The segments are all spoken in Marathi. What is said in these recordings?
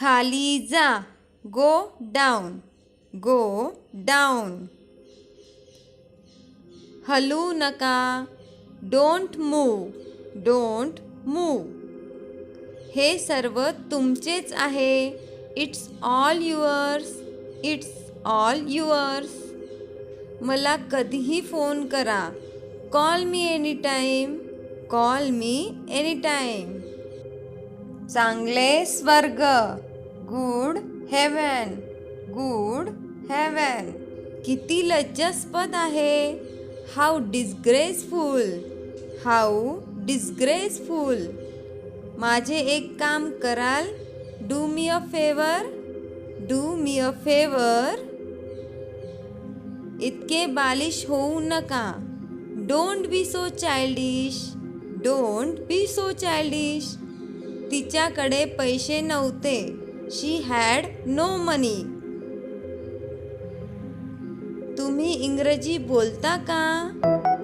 खाली जा. गो डाऊन गो डाऊन हलू नका. डोंट मूव डोंट मूव हे सर्व तुमचेच आहे. It's all yours it's all yours मला कधीही फोन करा. Call me any time call me any time चांगले स्वर्ग. Good heaven good heaven. किती लज्जास्पद आहे. हाऊ डिस्ग्रेसफुल हाऊ डिस्ग्रेसफुल माझे एक काम कराल. Do me a favour do me a favour इतके बालिश होऊ नका. Don't be so childish don't be so childish तिच्याकडे पैसे नव्हते. शी हॅड नो मनी तुम्ही इंग्रजी बोलता का?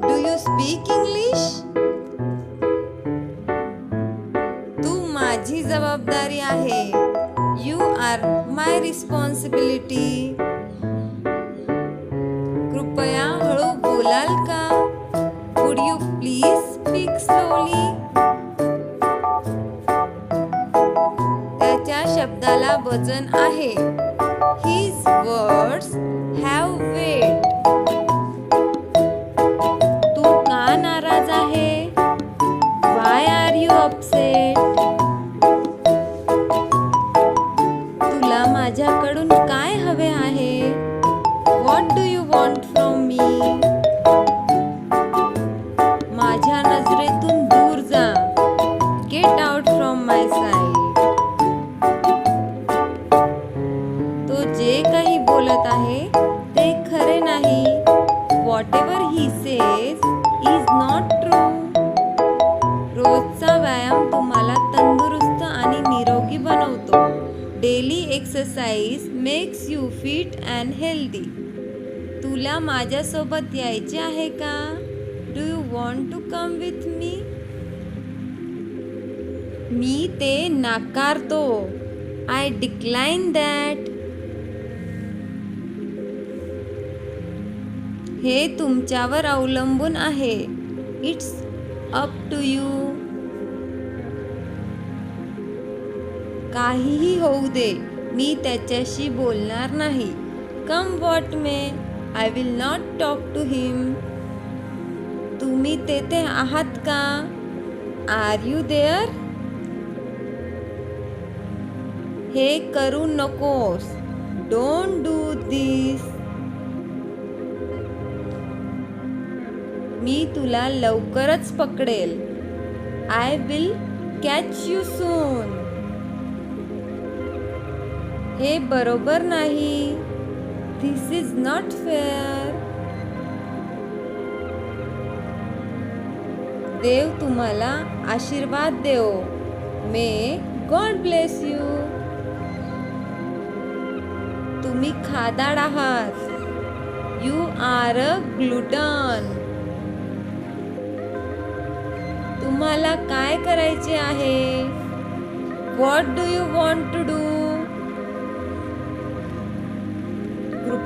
डू यू स्पीक इंग्लिश तू माझी जबाबदारी आहे. यू आर माय रिस्पॉन्सिबिलिटी कृपया हळू बोलाल का? Would you please speak slowly वजन आहे. Exercise makes you fit and healthy तुला माझ्यासोबत यायचे आहे का? Do you want to come with me मी ते नाकारतो. आय डिक्लाइन दॅट हे तुमच्यावर अवलंबून आहे. इट्स अप टू यू काहीही होऊ दे. मी त्याच्याशी बोलणार नाही. Come what may I will not talk to him तुम्ही तेथे आहात का? आर यू देअर हे करू नकोस. डोंट डू दिस मी तुला लवकरच पकडेल. I will catch you soon हे बरोबर नाही. धिस इज नॉट फेअर देव तुम्हाला आशीर्वाद देव मे गॉड ब्लेस यू तुम्ही खादाड आहात. यू आर अ ग्लुटन तुम्हाला काय करायचे आहे? What do you want to do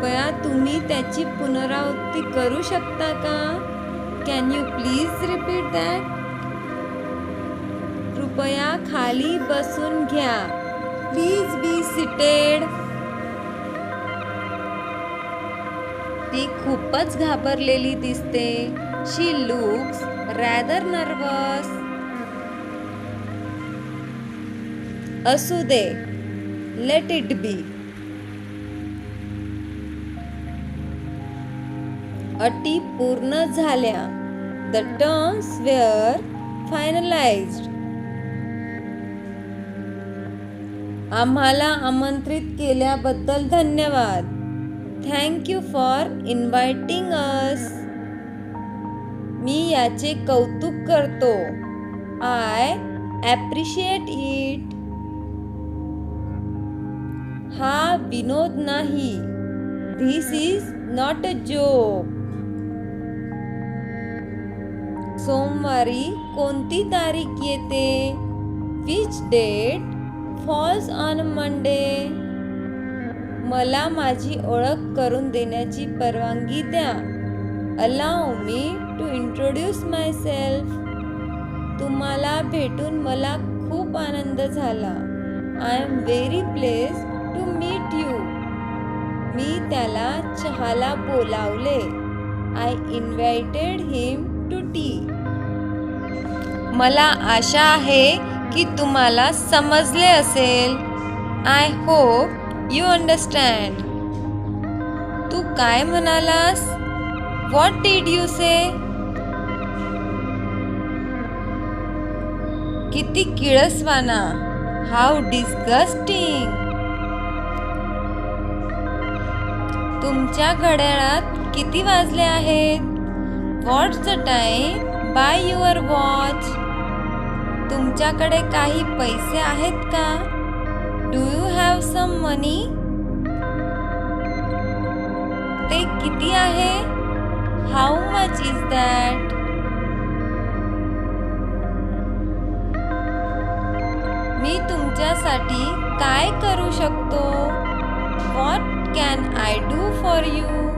कृपया तुम्ही त्याची पुनरावृत्ती करू शकता का? Can you please repeat that कृपया खाली बसून घ्या. प्लीज बी सिटेड ती खूपच घाबरलेली दिसते. शी लुक्स रॅदर नर्वस असू दे. लेट इट बी अटी पूर्ण झाल्या. द टर्म्स वेअर फायनलाइज्ड आम्हाला आमंत्रित केल्याबद्दल धन्यवाद. Thank you for inviting us मी याचे कौतुक करतो. आय ॲप्रिशिएट इट हा विनोद नाही. This is not a joke सोमवारी कोणती तारीख येते? Which date falls on Monday मला माझी ओळख करून देण्याची परवानगी द्या. Allow me to introduce myself तुम्हाला भेटून मला खूप आनंद झाला. I am very pleased to meet you मी त्याला चहाला बोलावले. I invited him to tea मला आशा आहे की तुम्हाला समजले असेल. आय होप यू अंडरस्टँड तू काय म्हणालास? व्हॉट डीड यू से किती किळसवाना हाऊ डिस्गस्टिंग तुमच्या घड्याळात किती वाजले आहेत? What's the time by your watch तुमच्याकडे काही पैसे आहेत का? Do you have some money ते किती आहे? हाऊ मच इज दॅट मी तुमच्यासाठी काय करू शकतो? What can I do for you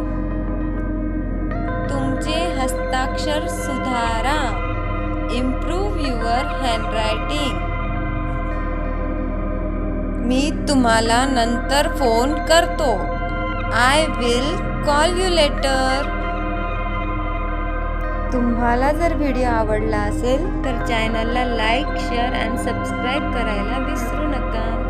हस्ताक्षर सुधारा. इम्प्रूव्ह युअर हँडरायटिंग मी तुम्हाला नंतर फोन करतो. I will call you later तुम्हाला जर व्हिडिओ आवडला असेल तर चॅनलला लाईक शेअर अँड सबस्क्राईब करायला विसरू नका.